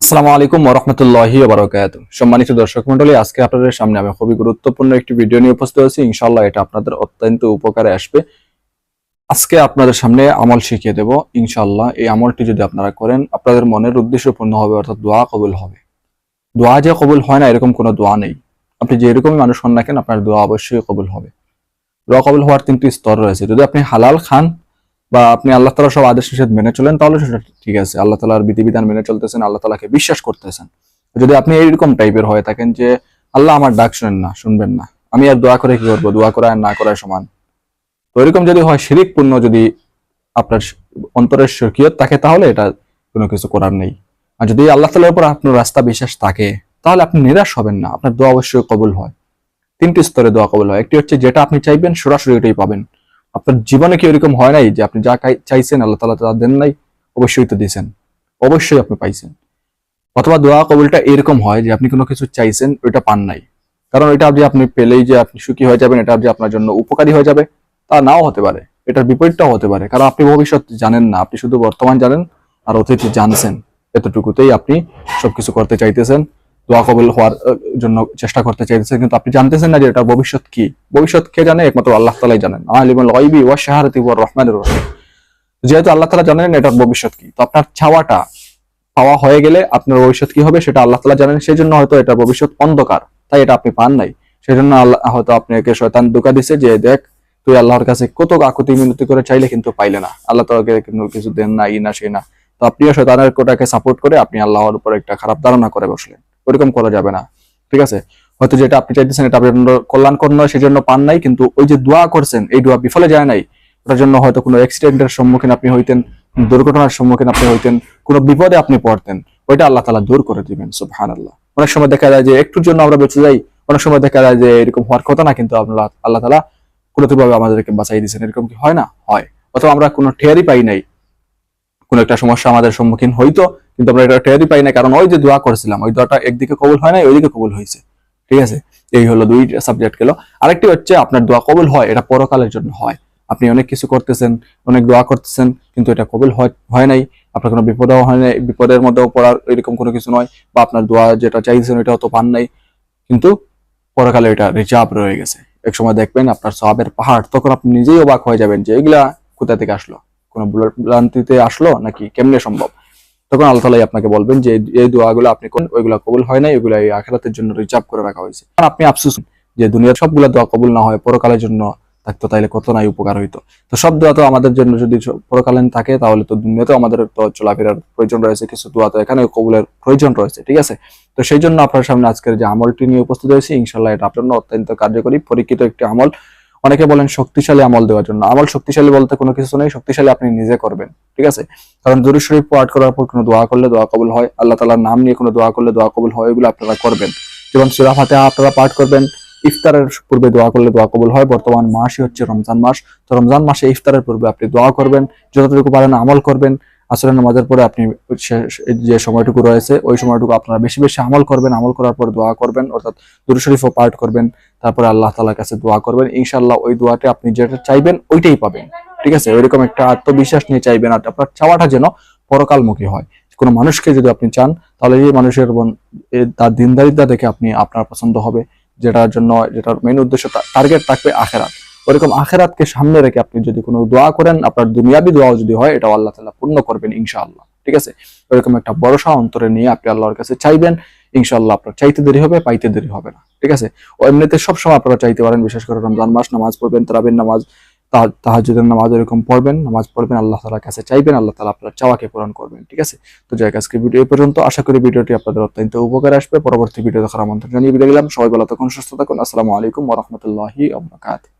আসসালামু আলাইকুম ওরহমতুল্লাহি বারকাত সম্মানিত দর্শক মন্ডলী আজকে আপনাদের সামনে আমি খুবই গুরুত্বপূর্ণ একটি ভিডিও নিয়ে উপস্থিত হয়েছি। ইনশাল্লাহ এটা আপনাদের অত্যন্ত উপকারে আসবে। আজকে আপনাদের সামনে আমল শিখিয়ে দেব। ইনশাল্লাহ এই আমলটি যদি আপনারা করেন, আপনাদের মনের উদ্দেশ্য পূর্ণ হবে, অর্থাৎ দোয়া কবুল হবে। দোয়া যে কবুল হয় না, এরকম কোনো দোয়া নেই। আপনি যে এরকমই মানুষ হন না কেন, আপনার দোয়া অবশ্যই কবুল হবে। দোয়া কবুল হওয়ার তিনটি স্তর রয়েছে। যদি আপনি হালাল খান বা আপনি আল্লাহ তালা সব আদেশ নিষেধ মেনে চলেন, তাহলে সেটা ঠিক আছে। আল্লাহ তালার বিধিবিধান মেনে চলতেছেন, আল্লাহ তালাকে বিশ্বাস করতেছেন। যদি আপনি এইরকম টাইপের হয়ে থাকেন যে, আল্লাহ আমার ডাক শুনেন না, শুনবেন না। আমি আর দোয়া করে কি করব? দোয়া করা আর না করার সমান? তো এরকম যদি হয় শিরিক পূর্ণ যদি আপনার অন্তরের শরকিয়ত থাকে, তাহলে এটা কোনো কিছু করার নেই। আর যদি আল্লাহ তালার উপর আপনার রাস্তা বিশ্বাস থাকে, তাহলে আপনি নিরাশ হবেন না। আপনার দোয়া অবশ্যই কবুল হয়। তিনটি স্তরে দোয়া কবুল হয়। একটি হচ্ছে, যেটা আপনি চাইবেন, সরাসরি ওইটাই পাবেন। আপনার জীবনে কি এরকম হয় নাই যে আপনি যা চাইছেন, আল্লাহ তালা তা দেন নাই? অবশ্যই তো দিয়েছেন। অবশ্যই আপনি পাইছেন। অথবা দোয়া কবুলটা এরকম হয় যে আপনি কোনো কিছু চাইছেন, ওইটা পান নাই। কারণ এটা যে আপনি পেলেই যে আপনি সুখী হয়ে যাবেন, এটা যে আপনার জন্য উপকারী হয়ে যাবে, তা নাও হতে পারে। এটার বিপরীতটাও হতে পারে। কারণ আপনি ভবিষ্যৎ জানেন না, আপনি শুধু বর্তমান জানেন, আর অতীত জানছেন। এতটুকুতেই আপনি সবকিছু করতে চাইতেছেন। দোয়া কবুল হওয়ার জন্য চেষ্টা করতে চাইতেছেন। কিন্তু আপনি জানতেছেন না যে এটা ভবিষ্যৎ কি। ভবিষ্যৎ কে জানে? একমাত্র আল্লাহ তালাই জানেন। রহমানির রহিম। যেহেতু আল্লাহ তালা জানেন এটার ভবিষ্যৎ কি, তো আপনার চাওয়াটা পাওয়া হয়ে গেলে আপনার ভবিষ্যৎ কি হবে সেটা আল্লাহ তালা জানেন। সেই জন্য হয়তো এটা ভবিষ্যৎ অন্ধকার, তাই এটা আপনি পান নাই। সেই জন্য আল্লাহ, হয়তো আপনাকে শয়তান ধোকা দিছে যে, দেখ, তুই আল্লাহর কাছে কত আকুতি মিনতি করে চাইলে কিন্তু পাইলে না। আল্লাহ তালাকে কিন্তু কিছু দেন না ই না সেই না। তো আপনিও শয়তানের কোটাকে সাপোর্ট করে আপনি আল্লাহর উপর একটা খারাপ ধারণা করে বসলেন। ওরকম করা যাবে না। ঠিক আছে? হয়তো যেটা আপনি চাইতেছেন এটা আপনার কল্যাণকর নয়, সেজন্য পান নাই, কিন্তু ওই যে দোয়া করছেন, এই দোয়া বিফলে যায় নাই, ওটার জন্য হয়তো কোনো অ্যাক্সিডেন্টের সম্মুখীন আপনি হইতেন দুর্ঘটনার সম্মুখীন আপনি হইতেন, কোনো বিপদে আপনি পড়তেন, ওইটা আল্লাহ তালা দূর করে দিবেন সুবহান আল্লাহ অনেক সময় দেখা যায় যে একটুর জন্য আমরা বেঁচে যাই, অনেক সময় দেখা যায় যে এরকম হওয়ার কথা না, কিন্তু আল্লাহ আল্লাহ তালা কুদরতিভাবে আমাদেরকে বাঁচাই দিয়েছেন, এরকম কি হয় না? হয়। অথবা আমরা কোনো ঠেয়ারই পাই নাই কোনো একটা সমস্যা আমাদের সম্মুখীন হইতো, কিন্তু আমরা এটা টেরই পাই না কারণ ওই যে দোয়া করেছিলাম, ওই দোয়াটা একদিকে কবুল হয় না ওইদিকে কবুল হয়েছে ঠিক আছে? এই হলো দুই সাবজেক্ট গেল। আরেকটি হচ্ছে, আপনার দোয়া কবুল হয়, এটা পরকালের জন্য হয়। আপনি অনেক কিছু করতেছেন, অনেক দোয়া করতেছেন, কিন্তু এটা কবুল হয় নাই। আপনার কোনো বিপদও হয় নাই, বিপদের মধ্যেও পড়ার এরকম কোনো কিছু নয়, বা আপনার দোয়া যেটা চাইছেন ওটাও তো পান নাই। কিন্তু পরকালে এটা রিজার্ভ রয়ে গেছে। এক সময় দেখবেন আপনার সবের পাহাড়, তখন আপনি নিজেই অবাক হয়ে যাবেন যে এগুলা কোথা থেকে আসলো? কোনো ভ্রান্তিতে আসলো নাকি? কেমনে সম্ভব? তখন আল্লাহ তালাই আপনাকে বলবেন যে, এই- দোয়াগুলো আপনি কোন ওইগুলা কবুল হয় নাই, ওইগুলা এই আখেরাতের জন্য রিজার্ভ করে রাখা হয়েছে। আপনি আফসুস, যে দুনিয়ার সবগুলা দোয়া কবুল না হয়, পরকালের জন্য থাকতো, তাইলে কত নাই উপকার হইতো। তো সব দোয়া তো আমাদের জন্য যদি পরকালীন থাকে, তাহলে তো দুনিয়াতেও আমাদের তো চলাফেরার প্রয়োজন রয়েছে, কিছু দোয়া তো এখানে কবুলের প্রয়োজন রয়েছে, ঠিক আছে? তো সেই জন্য আপনার সামনে আজকের যে আমলটি নিয়ে উপস্থিত হয়েছে ইনশাল্লাহ এটা আপনার জন্য অত্যন্ত কার্যকরী, পরীক্ষিত একটি আমল। অনেকে বলেন শক্তিশালী আমল দেওয়ার জন্য। আমল শক্তিশালী বলতে কোনো কিছু নেই, শক্তিশালী আপনি নিজে করবেন, ঠিক আছে? কারণ দরুদ শরীফ পাঠ করার পর কোনো দোয়া করলে দোয়া কবুল হয়, আল্লাহ তালার নাম নিয়ে কোনো দোয়া করলে দোয়া কবুল হয়, এগুলো আপনারা করবেন। যেমন সুরা ফাতেহা আপনারা পাঠ করবেন, ইফতারের পূর্বে দোয়া করলে দোয়া কবুল হয়, বর্তমান মাসই হচ্ছে রমজান মাস। তো রমজান মাসে ইফতারের পূর্বে আপনি দোয়া করবেন, যতটুকু পারেন আমল করবেন। আসরের নামাজের পরে আপনি যে সময়টুকু রয়েছে, ওই সময়টুকু আপনারা বেশি বেশি আমল করবেন, আমল করার পর দোয়া করবেন, অর্থাৎ দুরু শরীফও পাঠ করবেন, তারপরে আল্লাহ তালার কাছে দোয়া করবেন। ইনশাল্লাহ ওই দোয়াতে আপনি যেটা চাইবেন, ওইটাই পাবেন। ঠিক আছে? ওইরকম একটা আত্মবিশ্বাস নিয়ে চাইবেন, আর আপনার চাওয়াটা যেন পরকালমুখী হয়। কোনো মানুষকে যদি আপনি চান, তাহলে এই মানুষের তার দিনদারিতা দেখে আপনি আপনার পছন্দ হবে, যেটার জন্য, যেটার মেন উদ্দেশ্য টার্গেট থাকবে আখেরাত। ওরকম আখেরাতকে সামনে রেখে আপনি যদি কোনো দোয়া করেন, আপনার দুনিয়াবি দোয়াও যদি হয় এটা আল্লাহ তাআলা পূর্ণ করবেন ইনশাআল্লাহ। ঠিক আছে? ওরকম একটা ভরসা অন্তরে নিয়ে আপনি আল্লাহর কাছে চাইবেন, ইনশাআল্লাহ আপনার চাইতে দেরি হবে, পাইতে দেরি হবে না। ঠিক আছে? ও এমনিতে সবসময় আপনারা চাইতে পারেন, বিশেষ করে রমজান মাস, নামাজ পড়বেন তারাবির নামাজ তা- তাহাজ্জুদের নামাজ এরকম পড়বেন, নামাজ পড়বেন, আল্লাহ তাআলার কাছে চাইবেন, আল্লাহ তাআলা আপনার চাওয়াকে পূরণ করবেন। ঠিক আছে? তো যাই আজকে ভিডিও পর্যন্ত। আশা করি ভিডিওটি আপনাদের অত্যন্ত উপকার আসবে। পরবর্তী ভিডিও দেখার আমন্ত্রণ জানিয়ে বিদায় গেলাম সবাই ভালো থাকুন, সুস্থ থাকুন। আসসালামু আলাইকুম রাহমাতুল্লাহি ওয়া বারাকাতুহু।